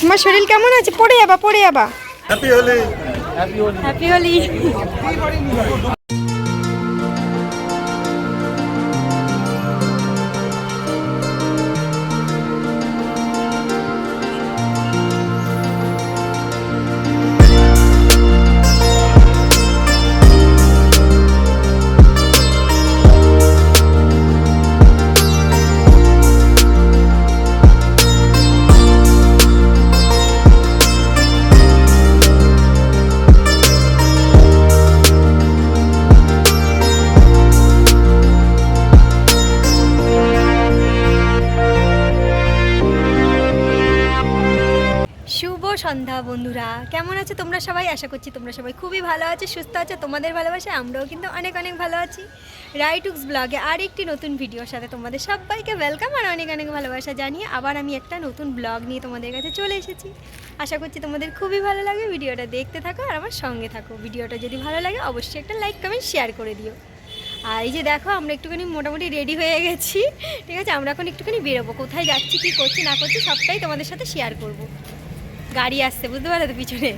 তোমার শরীর কেমন আছে? পড়ে যাবা পড়ে যাবা। হ্যাপি হোলি হ্যাপি হোলি সন্ধ্যা, বন্ধুরা। কেমন আছো তোমরা সবাই? আশা করছি তোমরা সবাই খুবই ভালো আছো, সুস্থ আছো। তোমাদের ভালোবাসা আমরাও কিন্তু অনেক অনেক ভালো আছি। রাইটুক্স ব্লগে আর একটি নতুন ভিডিওর সাথে তোমাদের সবাইকে ওয়েলকাম আর অনেক অনেক ভালোবাসা জানিয়ে আবার আমি একটা নতুন ব্লগ নিয়ে তোমাদের কাছে চলে এসেছি। আশা করছি তোমাদের খুবই ভালো লাগে ভিডিওটা দেখতে থাকো আর আমার সঙ্গে থাকো। ভিডিওটা যদি ভালো লাগে, অবশ্যই একটা লাইক কমেন্ট শেয়ার করে দিও। আর এই যে দেখো, আমরা একটুখানি মোটামুটি রেডি হয়ে গেছি। ঠিক আছে, আমরা এখন একটুখানি বেরোবো। কোথায় যাচ্ছি, কী করছি, না করছি, সবটাই তোমাদের সাথে শেয়ার করব। গাড়ি আসছে বুঝতে পারো তো পিছনে?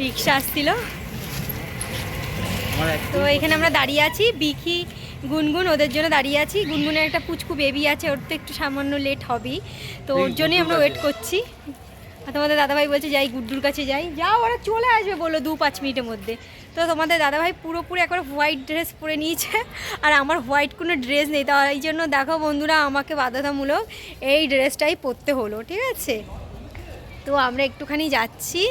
রিক্সা আসছিল। তো এখানে আমরা দাঁড়িয়ে আছি বিখি গুনগুন ওদের জন্য দাঁড়িয়ে আছি। গুনগুনের একটা পুচকু বেবি আছে ওর তো একটু সামান্য লেট হবেই তো ওর জন্যই আমরা ওয়েট করছি। আর তোমাদের দাদাভাই বলছে যাই গুড্ডুর কাছে যাই। যাও ওরা চলে আসবে বলল দু পাঁচ মিনিটের মধ্যে। তো তোমাদের দাদাভাই পুরোপুরি একবার হোয়াইট ড্রেস পরে নিয়েছে আর আমার হোয়াইট কোনো ড্রেস নেই। তো এই জন্য দেখো বন্ধুরা আমাকে বাধ্যতামূলক এই ড্রেসটাই পরতে হলো ঠিক আছে? তো আমরা একটুখানি যাচ্ছি।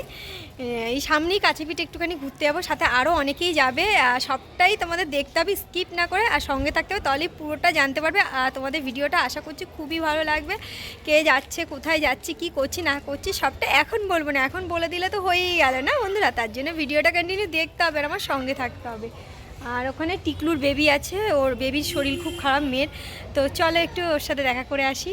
এই সামনেই কাছে পিঠে একটুখানি ঘুরতে যাব, সাথে আরও অনেকেই যাবে। সবটাই তোমাদের দেখতে হবে স্কিপ না করে, আর সঙ্গে থাকতে হবে, তাহলেই পুরোটা জানতে পারবে। আর তোমাদের ভিডিওটা আশা করছি খুবই ভালো লাগবে। কে যাচ্ছে, কোথায় যাচ্ছি, কি করছি, না করছি, সবটা এখন বলব না, এখন বলে দিলে তো হয়েই গেল না বন্ধুরা? তার জন্য ভিডিওটা কন্টিনিউ দেখতে হবে আর আমার সঙ্গে থাকতে হবে। আর ওখানে টিকলুর বেবি আছে, ওর বেবির শরীর খুব খারাপ মেয়ের। তো চলো একটু ওর সাথে দেখা করে আসি।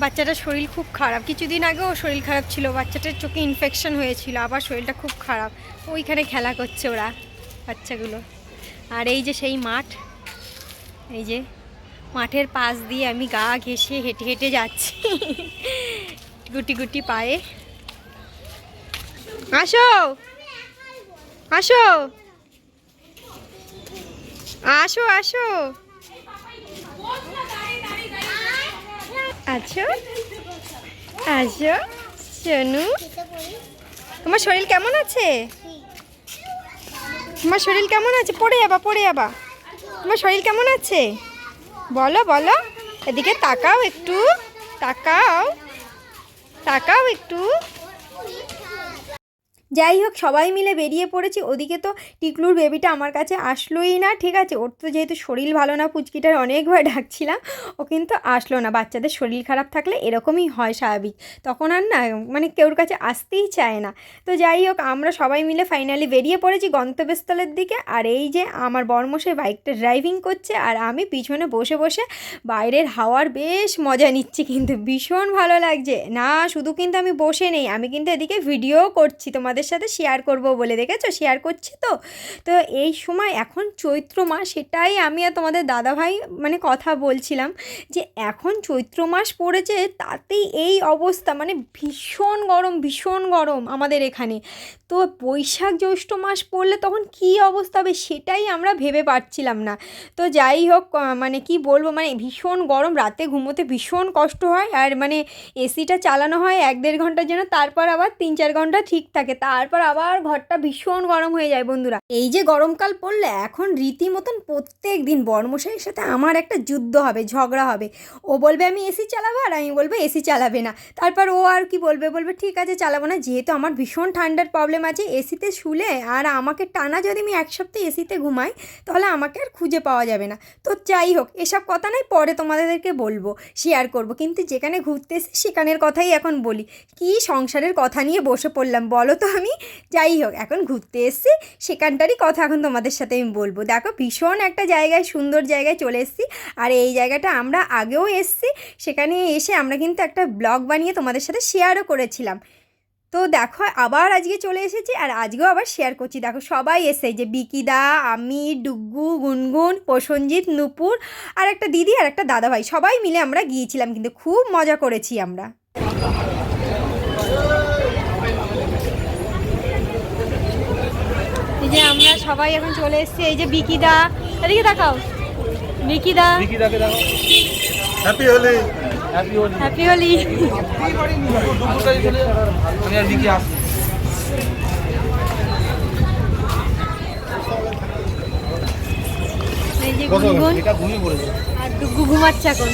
বাচ্চাটার শরীর খুব খারাপ। কিছুদিন আগেও শরীর খারাপ ছিল, বাচ্চাটার চোখে ইনফেকশন হয়েছিল, আবার শরীরটা খুব খারাপ। ওইখানে খেলা করছে ওরা, বাচ্চাগুলো। আর এই যে সেই মাঠ, এই যে মাঠের পাশ দিয়ে আমি গা ঘেঁষে হেঁটে হেঁটে যাচ্ছি। গুটি গুটি পায়ে। আসো! আসো! আসো আসো! আছো? আসো, সোনু। তোমার শরীর কেমন আছে? তোমার শরীর কেমন আছে? পড়ে যাবা পড়ে যাবা। তোমার শরীর কেমন আছে? বলো বলো। এদিকে তাকাও একটু। তাকাও। তাকাও একটু। যাই হোক, সবাই মিলে বেরিয়ে পড়েছি। ওদিকে তো টিকলুর বেবিটা আমার কাছে আসলোই না, ঠিক আছে? ওর তো যেহেতু শরীর ভালো না, পুচকিটার অনেকবার ডাকছিলাম, ও কিন্তু আসলো না। বাচ্চাদের শরীর খারাপ থাকলে এরকমই হয় স্বাভাবিক। তখন আর না মানে কেউর কাছে আসতেই চায় না। তো যাই হোক, আমরা সবাই মিলে ফাইনালি বেরিয়ে পড়েছি গন্তব্যস্থলের দিকে। আর এই যে আমার বর্মশাই বাইকটা ড্রাইভিং করছে, আর আমি পিছনে বসে বসে বাইরের হাওয়ার বেশ মজা নিচ্ছি, কিন্তু ভীষণ ভালো লাগছে। না, শুধু কিন্তু আমি বসে নেই, আমি কিন্তু এদিকে ভিডিও করছি। তোমাদের সাথে শেয়ার করব বলে দেখেছ? শেয়ার করছি তো? তো এই সময় এখন চৈত্র মাস, সেটাই আমি আর তোমাদের দাদাভাই মানে কথা বলছিলাম যে এখন চৈত্র মাস পড়েছে, তাতেই এই অবস্থা মানে ভীষণ গরম ভীষণ গরম আমাদের এখানে। তো বৈশাখ জ্যৈষ্ঠ মাস পড়লে তখন কী অবস্থা হবে সেটাই আমরা ভেবে পাচ্ছিলাম না। তো যাই হোক মানে কি বলব মানে ভীষণ গরম, রাতে ঘুমোতে ভীষণ কষ্ট হয় আর মানে এসিটা চালানো হয় এক দেড় ঘণ্টার জন্য, তারপর আবার তিন চার ঘণ্টা ঠিক থাকে, তারপর আবার ঘরটা ভীষণ গরম হয়ে যায় বন্ধুরা। এই যে গরমকাল পড়লে এখন রীতিমতন প্রত্যেক দিন বর্মশাইয়ের সাথে আমার একটা যুদ্ধ হবে, ঝগড়া হবে। ও বলবে, আমি এসি চালাবো? আর আমি বলব, এসি চালাবে না। তারপর ও আর কি বলবে? বলবে, ঠিক আছে, চালাবো না। যেহেতু আমার ভীষণ ঠান্ডার প্রবলেম আছে এসিতে শুলে আর আমাকে টানা যদি আমি এক সপ্তাহ এসিতে ঘুমাই, তাহলে আমাকে আর খুঁজে পাওয়া যাবে না। তো যাই হোক, এসব কথা নয়, পরে তোমাদেরকে বলব শেয়ার করব। কিন্তু যেখানে ঘুরতে এসে সেখানের কথাই এখন বলি। কি সংসারের কথা নিয়ে বসে পড়লাম বলো তো আমি? যাই হোক, এখন ঘুরতে এসেছি, সেখানটারই কথা এখন তোমাদের সাথে আমি বলব। দেখো, ভীষণ একটা জায়গায়, সুন্দর জায়গায় চলে এসেছি। আর এই জায়গাটা আমরা আগেও এসেছি, সেখানে এসে আমরা কিন্তু একটা ব্লগ বানিয়ে তোমাদের সাথে শেয়ারও করেছিলাম। তো দেখো, আবার আজকে চলে এসেছি আর আজকেও আবার শেয়ার করছি। দেখো, সবাই এসে যে বিকিদা আমি ডুগ্গু গুনগুন, প্রসঞ্জিৎ, নুপুর আর একটা দিদি আর একটা দাদাভাই, সবাই মিলে আমরা গিয়েছিলাম কিন্তু খুব মজা করেছি আমরা। এই যে আমরা সবাই এখন চলে এসেছি, এই যে বিকিদা। এদিকে দেখাও। বিকিদা। বিকিদাকে হ্যাপি আর আর ডুগু ঘুমাচ্ছে এখন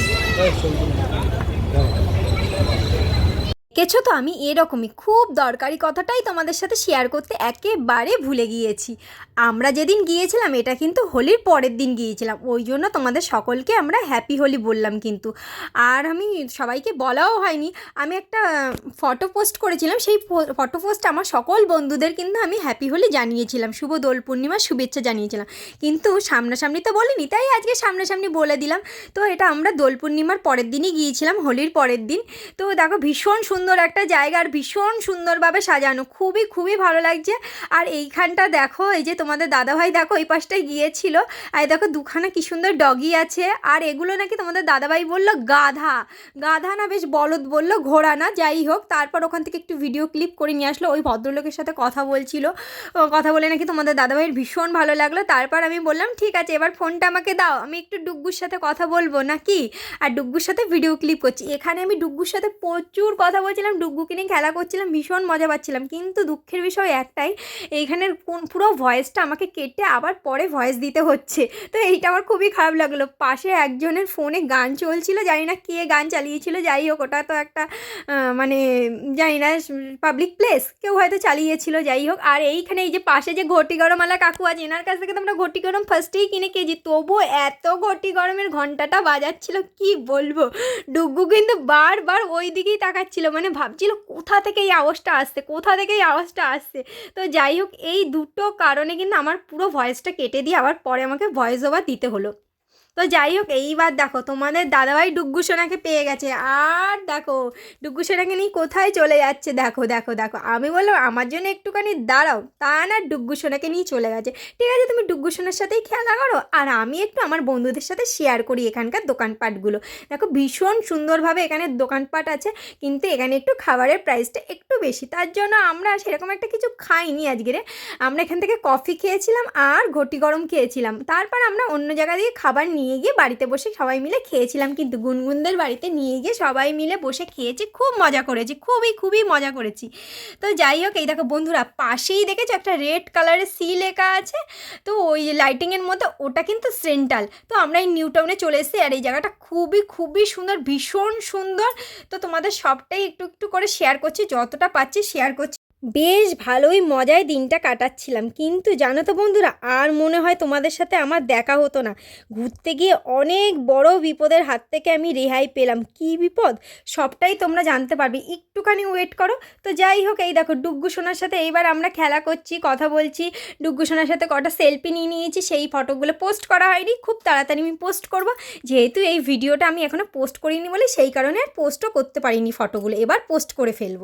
দেখেছ তো? আমি এরকমই খুব দরকারি কথাটাই তোমাদের সাথে শেয়ার করতে একেবারে ভুলে গিয়েছি। আমরা যেদিন গিয়েছিলাম, এটা কিন্তু হোলির পরের দিন গিয়েছিলাম। ওই জন্য তোমাদের সকলকে আমরা হ্যাপি হোলি বললাম কিন্তু। আর আমি সবাইকে বলাও হয়নি। আমি একটা ফটো পোস্ট করেছিলাম। সেই ফটো পোস্ট আমার সকল বন্ধুদের কিন্তু আমি হ্যাপি হোলি জানিয়েছিলাম। শুভ দোল পূর্ণিমার শুভেচ্ছা জানিয়েছিলাম। কিন্তু সামনাসামনি তো বলিনি, তাই আজকে সামনাসামনি বলে দিলাম। তো এটা আমরা দোল পূর্ণিমার পরের দিনই গিয়েছিলাম, হোলির পরের দিন। তো দেখো, ভীষণ সুন্দর একটা জায়গা আর ভীষণ সুন্দরভাবে সাজানো। খুবই খুবই ভালো লাগছে। আর এইখানটা দেখো, এই যে তোমাদের দাদাভাই দেখো, এই পাশটায় গিয়েছিল। আর দেখো দুখানা কি সুন্দর ডগি আছে। আর এগুলো নাকি তোমাদের দাদাভাই বলল গাধা। গাধা না বেশ বলদ বলল, ঘোড়া না, যাই হোক। তারপর ওখান থেকে একটু ভিডিও ক্লিপ করে নিয়ে আসলো। ওই ভদ্রলোকের সাথে কথা বলছিল। কথা বলে নাকি তোমাদের দাদাভাইয়ের ভীষণ ভালো লাগল। তারপর আমি বললাম, ঠিক আছে, এবার ফোনটা আমাকে দাও। আমি একটু ডুগ্গুর সাথে কথা বলব নাকি? আর ডুগ্গুর সাথে ভিডিও ক্লিপ করছি। এখানে আমি ডুগ্গুর সাথে প্রচুর কথা বলছিলাম ডুগ্গুকে নিয়ে খেলা করছিলাম, ভীষণ মজা পাচ্ছিলাম। কিন্তু দুঃখের বিষয় একটাই, এইখানের কোন পুরো ভয়েসটা আমাকে কেটে আবার পরে ভয়েস দিতে হচ্ছে। তো এইটা আমার খুবই খারাপ লাগল। পাশে একজনের ফোনে গান চলছিল, জানি না কে গান চালিয়েছিল, যাই হোক, ওটা তো একটা মানে জানি না পাবলিক প্লেস কেউ হয়তো চালিয়েছিল, যাই হোক। আর এইখানে এই যে পাশে যে ঘটি গরমওয়ালা কাকু আছে, এনার কাছ থেকে তো আমরা ঘটি গরম ফার্স্টেই কিনে কেজি তবু এত ঘটি গরমের ঘন্টাটা বাজাচ্ছিল, কি বলব? ডুগু কিন্তু বারবার ওই দিকেই তাকাচ্ছিল। মানে ভাবছিল কোথা থেকে এই আওয়াজটা আসছে, কোথা থেকে এই আওয়াজটা আসছে? তো যাই হোক, এই দুটো কারণে কিন্তু আমার পুরো ভয়েসটা কেটে দিয়ে আবার পরে আমাকে ভয়েস ওভার দিতে হলো। তো যাই হোক, এইবার দেখো তোমাদের দাদাভাই ডুগ্গু সোনাকে পেয়ে গেছে। আর দেখো ডুগ্গু সোনাকে নিয়ে কোথায় চলে যাচ্ছে? দেখো দেখো দেখো। আমি বললাম, আমার জন্য একটুখানি দাঁড়াও। তা না ডুগ্গু সোনাকে নিয়ে চলে গেছে। ঠিক আছে, তুমি ডুগ্গু সোনার সাথেই খেলা করো। আর আমি একটু আমার বন্ধুদের সাথে শেয়ার করি এখানকার দোকানপাটগুলো। দেখো, ভীষণ সুন্দরভাবে এখানে দোকানপাট আছে, কিন্তু এখানে একটু খাবারের প্রাইসটা একটু বেশি। তার জন্য আমরা সেরকম একটা কিছু খাইনি আজকে রে। আমরা এখান থেকে কফি খেয়েছিলাম আর ঘটি গরম খেয়েছিলাম। তারপর আমরা অন্য জায়গা দিয়ে খাবার নিয়ে গিয়ে বাড়িতে বসে সবাই মিলে খেয়েছিলাম। কিন্তু গুনগুনদের বাড়িতে নিয়ে গিয়ে সবাই মিলে বসে খেয়েছি, খুব মজা করেছি, খুবই খুবই মজা করেছি। তো যাই হোক, এই দেখো বন্ধুরা, পাশেই দেখেছ একটা রেড কালারের সি লেখা আছে? তো ওই লাইটিংয়ের মধ্যে ওটা কিন্তু সেন্ট্রাল তো আমরা এই নিউ টাউনে চলে এসেছি আর এই জায়গাটা খুবই খুবই সুন্দর, ভীষণ সুন্দর। তো তোমাদের সবটাই একটু একটু করে শেয়ার করছি, যতটা পাচ্ছি শেয়ার করছি। বেশ ভালোই মজায় দিনটা কাটাচ্ছিলাম। কিন্তু জানো তো বন্ধুরা, আর মনে হয় তোমাদের সাথে আমার দেখা হতো না। ঘুরতে গিয়ে অনেক বড় বিপদের হাত থেকে আমি রেহাই পেলাম। কি বিপদ? সবটাই তোমরা জানতে পারবে। একটুখানি ওয়েট করো। তো যাই হোক, এই দেখো, ডুগ্গু সোনার সাথে এইবার আমরা খেলা করছি, কথা বলছি। ডুগ্গু সোনার সাথে কটা সেলফি নিয়ে নিয়েছি, সেই ফটোগুলো পোস্ট করা হয়নি। খুব তাড়াতাড়ি আমি পোস্ট করব। যেহেতু এই ভিডিওটা আমি এখনও পোস্ট করিনি বলে, সেই কারণে আর পোস্টও করতে পারিনি ফটোগুলো এবার পোস্ট করে ফেলব।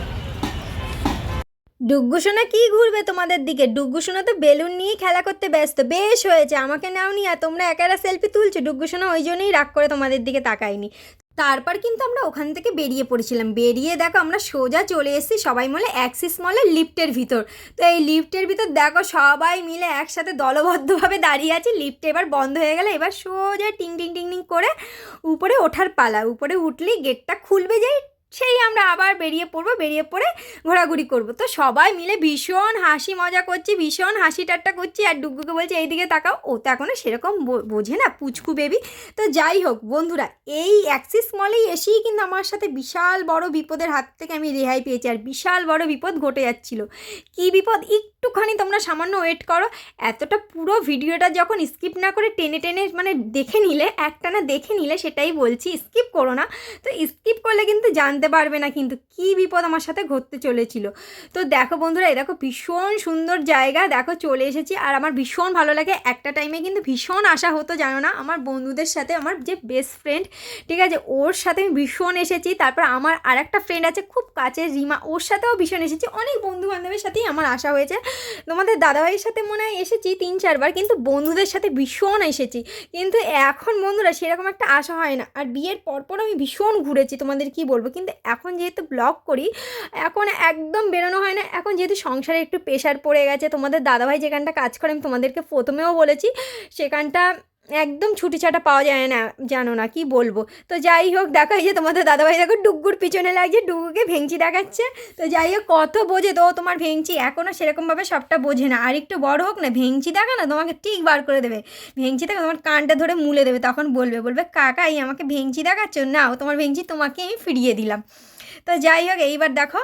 যে ডুগ্গু কি ঘুরবে তোমাদের দিকে? ডুগ্গু সোনা তো বেলুন নিয়ে খেলা করতে ব্যস্ত। বেশ হয়েছে, আমাকে নাও নাওনি আর তোমরা একারা সেলফি তুলছো। ডুগ্গু সোনা ওই জন্যই রাগ করে তোমাদের দিকে তাকায়নি। তারপর কিন্তু আমরা ওখান থেকে বেরিয়ে পড়েছিলাম। বেরিয়ে দেখো আমরা সোজা চলে এসেছি সবাই মিলে অ্যাক্সিস মলের লিফটের ভিতর। তো এই লিফটের ভিতর দেখো সবাই মিলে একসাথে দলবদ্ধভাবে দাঁড়িয়ে আছে। লিফট এবার বন্ধ হয়ে গেলে এবার সোজা টিং টিং টিং টিং করে উপরে ওঠার পালা। উপরে উঠলেই গেটটা খুলবে যাই সেই আমরা আবার বেরিয়ে পড়ব, বেরিয়ে পড়ে ঘোরাঘুরি করব। তো সবাই মিলে ভীষণ হাসি মজা করছি, ভীষণ হাসি ঠাট্টা করছি আর ডুগ্গুকে বলছি, এইদিকে তাকাও। ও তো এখনও সেরকম বোঝে না, পুচকু বেবি। তো যাই হোক বন্ধুরা, এই অ্যাক্সিস মলেই এসেই কিন্তু আমার সাথে বিশাল বড় বিপদের হাত থেকে আমি রেহাই পেয়েছি আর বিশাল বড় বিপদ ঘটে যাচ্ছিল। কি বিপদ? একটুখানি তোমরা সামান্য ওয়েট করো। এতটা পুরো ভিডিওটা যখন স্কিপ না করে টেনে টেনে মানে দেখে নিলে একটানা দেখে নিলে সেটাই বলছি স্কিপ করো না। তো স্কিপ করলে কিন্তু জানতে জানতে পারবে না কিন্তু কি বিপদ আমার সাথে ঘটতে চলেছিল। তো দেখো বন্ধুরা, এই দেখো ভীষণ সুন্দর জায়গা। দেখো চলে এসেছি আর আমার ভীষণ ভালো লাগে। একটা টাইমে কিন্তু ভীষণ আশা হতো, জানো না? আমার বন্ধুদের সাথে, আমার যে বেস্ট ফ্রেন্ড ঠিক আছে? ওর সাথে আমি ভীষণ এসেছি। তারপর আমার আর একটা ফ্রেন্ড আছে, খুব কাছের রিমা। ওর সাথেও ভীষণ এসেছি। অনেক বন্ধু বান্ধবের সাথেই আমার আশা হয়েছে। তোমাদের দাদাভাইয়ের সাথে মনে হয় এসেছি তিন, চারবার, কিন্তু বন্ধুদের সাথে ভীষণ এসেছি। কিন্তু এখন বন্ধুরা, সেরকম একটা আশা হয় না। আর বিয়ের পরপর আমি ভীষণ ঘুরেছি। তোমাদের কি বলব? কিন্তু এখন যেহেতু ব্লগ করি, এখন একদম বেরোনো হয় না। এখন যেহেতু সংসারে একটু প্রেশার পড়ে গেছে, তোমাদের দাদাভাই যেখানটা কাজ করে, আমি তোমাদেরকে প্রথমেও বলেছি সেখানটা একদম ছুটি ছাটা পাওয়া যায় না, জানো না, কি বলব? তো যাই হোক, দেখো যে তোমাদের দাদাভাই দেখো ডুগ্গুর পিছনে লাগছে ডুগুকে ভেঙচি দেখাচ্ছে। তো যাই হোক, কত বোঝে তো তোমার ভেঙচি এখনও সেরকমভাবে সবটা বোঝে না। আর একটু বড় হোক না, ভেঙচি দেখা না, তোমাকে ঠিক বার করে দেবে। ভেঙচি দেখা, তোমার কানটা ধরে মুলে দেবে, তখন বলবে বলবে, কাকা, এই আমাকে ভেঙচি দেখাচ্ছ? না তোমার ভেঙচি তোমাকে আমি ফিরিয়ে দিলাম। তো যাই হোক, এইবার দেখো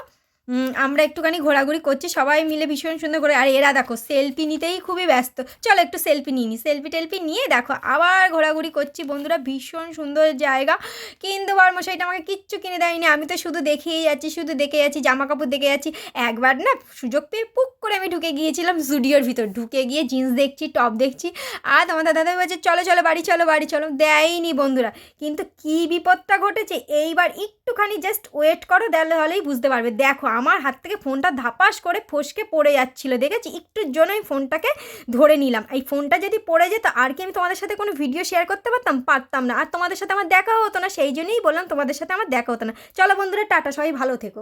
আমরা একটুখানি ঘোরাঘুরি করছি, সবাই মিলে ভীষণ সুন্দর করে, আর এরা দেখো সেলফি নিতেই খুবই ব্যস্ত। চলো একটু সেলফি নিয়ে নিই সেলফি টেলফি নিয়ে দেখো, আবার ঘোরাঘুরি করছি। বন্ধুরা ভীষণ সুন্দর জায়গা। কিন্তু বর্মশাইটা আমাকে কিচ্ছু কিনে দেয়নি। আমি তো শুধু দেখেই যাচ্ছি, শুধু দেখে যাচ্ছি জামা কাপড় দেখে যাচ্ছি। একবার না সুযোগ পেয়ে পুক করে আমি ঢুকে গিয়েছিলাম স্টুডিওর ভিতর। ঢুকে গিয়ে জিন্স দেখছি টপ দেখছি। আর আমাদের দাদা বলছে, চলো চলো, বাড়ি চলো বাড়ি, চলো। দেয়নি বন্ধুরা। কিন্তু কি বিপদটা ঘটেছে? এইবার একটুখানি জাস্ট ওয়েট করো, তাহলে হলেই বুঝতে পারবে। দেখো আমার হাত থেকে ফোনটা ধাপাস করে ফসকে পড়ে যাচ্ছিল, দেখেছি? একটুর জন্য আমি ফোনটাকে ধরে নিলাম। এই ফোনটা যদি পড়ে যেত, আর কি আমি তোমাদের সাথে কোনো ভিডিও শেয়ার করতে পারতাম? পারতাম না। আর তোমাদের সাথে আমার দেখা হতো না, সেই জন্যই বললাম তোমাদের সাথে আমার দেখা হতো না। চলো বন্ধুরা, টাটা, সবাই ভালো থেকো।